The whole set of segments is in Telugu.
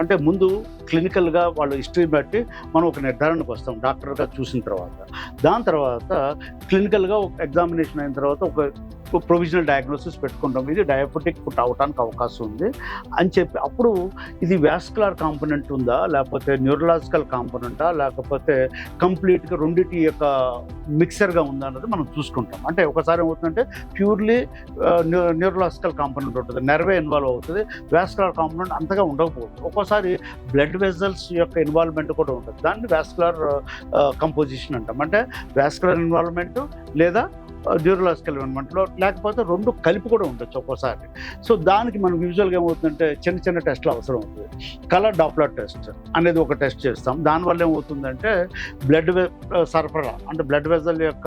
అంటే ముందు క్లినికల్గా వాళ్ళ హిస్టరీ బట్టి మనం ఒక నిర్ధారణకు వస్తాం డాక్టర్గా చూసిన తర్వాత. దాని తర్వాత క్లినికల్గా ఒక ఎగ్జామినేషన్ అయిన తర్వాత ఒక ప్రొవిజనల్ డయాగ్నోసిస్ పెట్టుకుంటాం. ఇది డయాబెటిక్ ఫుడ్ అవడానికి అవకాశం ఉంది. అని చెప్పి అప్పుడు ఇది వ్యాస్కులర్ కాంపోనెంట్ ఉందా? లేకపోతే న్యూరలాజికల్ కాంపోనెంటా లేకపోతే కంప్లీట్గా రెండింటి యొక్క మిక్సర్గా ఉందా అన్నది మనం చూసుకుంటాం. అంటే ఒకసారి ఏమవుతుందంటే ప్యూర్లీ న్యూరలాజికల్ కాంపోనెంట్ ఉంటుంది. నెర్వే ఇన్వాల్వ్ అవుతుంది. వ్యాస్కులర్ కాంపోనెంట్ అంతగా ఉండకపోవచ్చు. ఒక్కోసారి బ్లడ్ వెజల్స్ యొక్క ఇన్వాల్వ్మెంట్ కూడా ఉంటుంది. దాన్ని వ్యాస్కులర్ కంపోజిషన్ అంటాం. అంటే వ్యాస్కులర్ ఇన్వాల్వ్మెంట్ లేదా న్యూరలాజికల్ అనమాటలో లేకపోతే రెండు కలిపి కూడా ఉండొచ్చు ఒక్కోసారి. సో దానికి మనం యూజువల్గా ఏమవుతుందంటే చిన్న చిన్న టెస్ట్లు అవసరం అవుతుంది కలర్ డాప్లర్ టెస్ట్ అనేది ఒక టెస్ట్ చేస్తాం. దానివల్ల ఏమవుతుందంటే బ్లడ్ సరఫరా అంటే బ్లడ్ వెజల్ యొక్క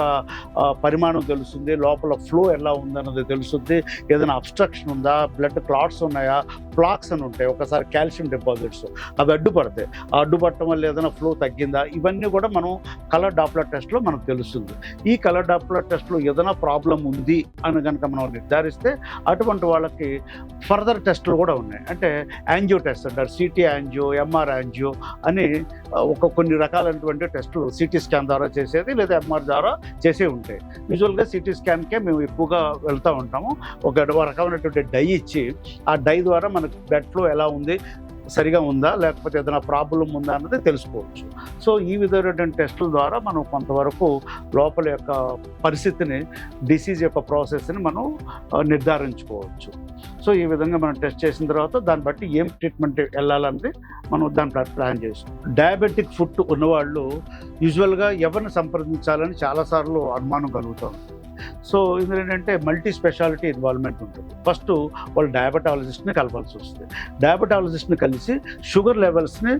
పరిమాణం తెలుస్తుంది. లోపల ఫ్లో ఎలా ఉందన్నది తెలుస్తుంది. ఏదైనా అబ్స్ట్రక్షన్ ఉందా? బ్లడ్ క్లాట్స్ ఉన్నాయా? ప్లాక్స్ అని ఉంటాయి. ఒకసారి కాల్షియం డిపాజిట్స్ అవి అడ్డుపడతాయి. ఆ అడ్డుపడటం వల్ల ఏదైనా ఫ్లో తగ్గిందా? ఇవన్నీ కూడా మనం కలర్ డాప్లర్ టెస్ట్లో మనకు తెలుస్తుంది. ఈ కలర్ డాప్లర్ టెస్ట్లో ఏదైనా ప్రాబ్లం ఉంది అని కనుక మనం నిర్ధారిస్తే అటువంటి వాళ్ళకి ఫర్దర్ టెస్టులు కూడా ఉన్నాయి. అంటే యాంజియో టెస్ట్ అంటారు. సిటీ యాంజియో ఎంఆర్ యాంజియో అని ఒక కొన్ని రకాలైనటువంటి టెస్టులు సిటీ స్కాన్ ద్వారా చేసేది లేదా ఎంఆర్ ద్వారా చేసే ఉంటాయి. యూజువల్గా సిటీ స్కాన్కే మేము ఎక్కువగా వెళ్తూ ఉంటాము. ఒక రకమైనటువంటి డై ఇచ్చి ఆ డై ద్వారా మనకు బ్లడ్ ఫ్లో ఎలా ఉంది సరిగా ఉందా లేకపోతే ఏదైనా ప్రాబ్లం ఉందా అన్నది తెలుసుకోవచ్చు. సో ఈ విధమైనటువంటి టెస్టుల ద్వారా మనం కొంతవరకు లోపల యొక్క పరిస్థితిని డిసీజ్ యొక్క ప్రాసెస్ని మనం నిర్ధారించుకోవచ్చు. సో ఈ విధంగా మనం టెస్ట్ చేసిన తర్వాత దాన్ని బట్టి ఏం ట్రీట్మెంట్ వెళ్ళాలన్నది మనం దాని ప్లాన్ చేస్తాం డయాబెటిక్ ఫుడ్ ఉన్నవాళ్ళు యూజువల్గా ఎవరిని సంప్రదించాలని చాలాసార్లు అనుమానం కలుగుతాం సో ఇందులో ఏంటంటే మల్టీ స్పెషాలిటీ ఇన్వాల్వ్మెంట్ ఉంటుంది. ఫస్ట్ వాళ్ళు డయాబెటాలజిస్ట్ని కలపాల్సి వస్తుంది. డయాబెటాలజిస్ట్ని కలిసి షుగర్ లెవెల్స్ని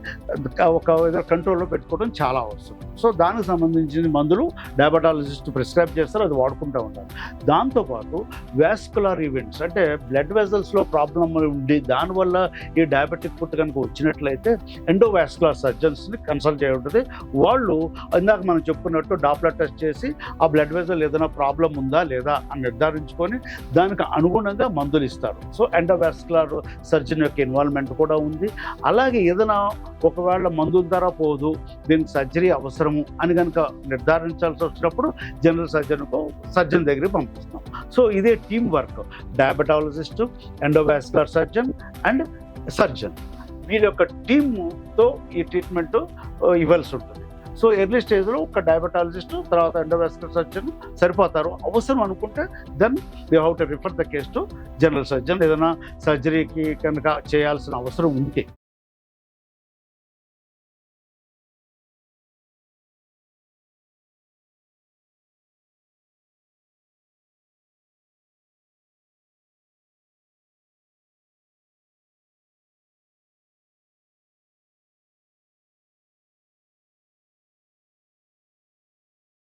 ఒక కంట్రోల్లో పెట్టుకోవడం చాలా అవసరం. సో దానికి సంబంధించిన మందులు డయాబెటాలజిస్ట్ ప్రిస్క్రైబ్ చేస్తారు అది వాడుకుంటూ ఉంటారు. దాంతోపాటు వ్యాస్కులర్ ఈవెంట్స్ అంటే బ్లడ్ వెజల్స్లో ప్రాబ్లం ఉండి దానివల్ల ఈ డయాబెటిక్ పుట్టు కనుక వచ్చినట్లయితే ఎండోవాస్కులర్ సర్జన్స్ని కన్సల్ట్ చేయ ఉంటుంది. వాళ్ళు ఇందాక మనం చెప్పుకున్నట్టు డాప్లర్ టెస్ట్ చేసి ఆ బ్లడ్ వెజల్ ఏదైనా ప్రాబ్లం ఉందా లేదా అని నిర్ధారించుకొని దానికి అనుగుణంగా మందులు ఇస్తారు. సో ఎండోవాస్కులర్ సర్జన్ యొక్క ఇన్వాల్వ్మెంట్ కూడా ఉంది. అలాగే ఏదైనా ఒకవేళ మందుల ద్వారా పోదు దీనికి సర్జరీ అవసరము అని కనుక నిర్ధారించాల్సి వచ్చినప్పుడు జనరల్ సర్జన్కు సర్జన్ దగ్గరికి పంపిస్తాం. సో ఇదే team work diabetologist endovascular surgeon and surgeon వీళ్ళ యొక్క టీమ్తో ఈ ట్రీట్మెంట్ uh, ఇవ్వాల్సి ఉంటుంది. సో ఎర్లీ స్టేజ్లో ఒక డయాబెటాలజిస్ట్ తర్వాత ఎండోవాస్కులర్ సర్జన్ సరిపోతారు. అవసరం అనుకుంటే then you how to refer the case to general surgeon ఏదైనా సర్జరీకి కనుక చేయాల్సిన అవసరం ఉంటే.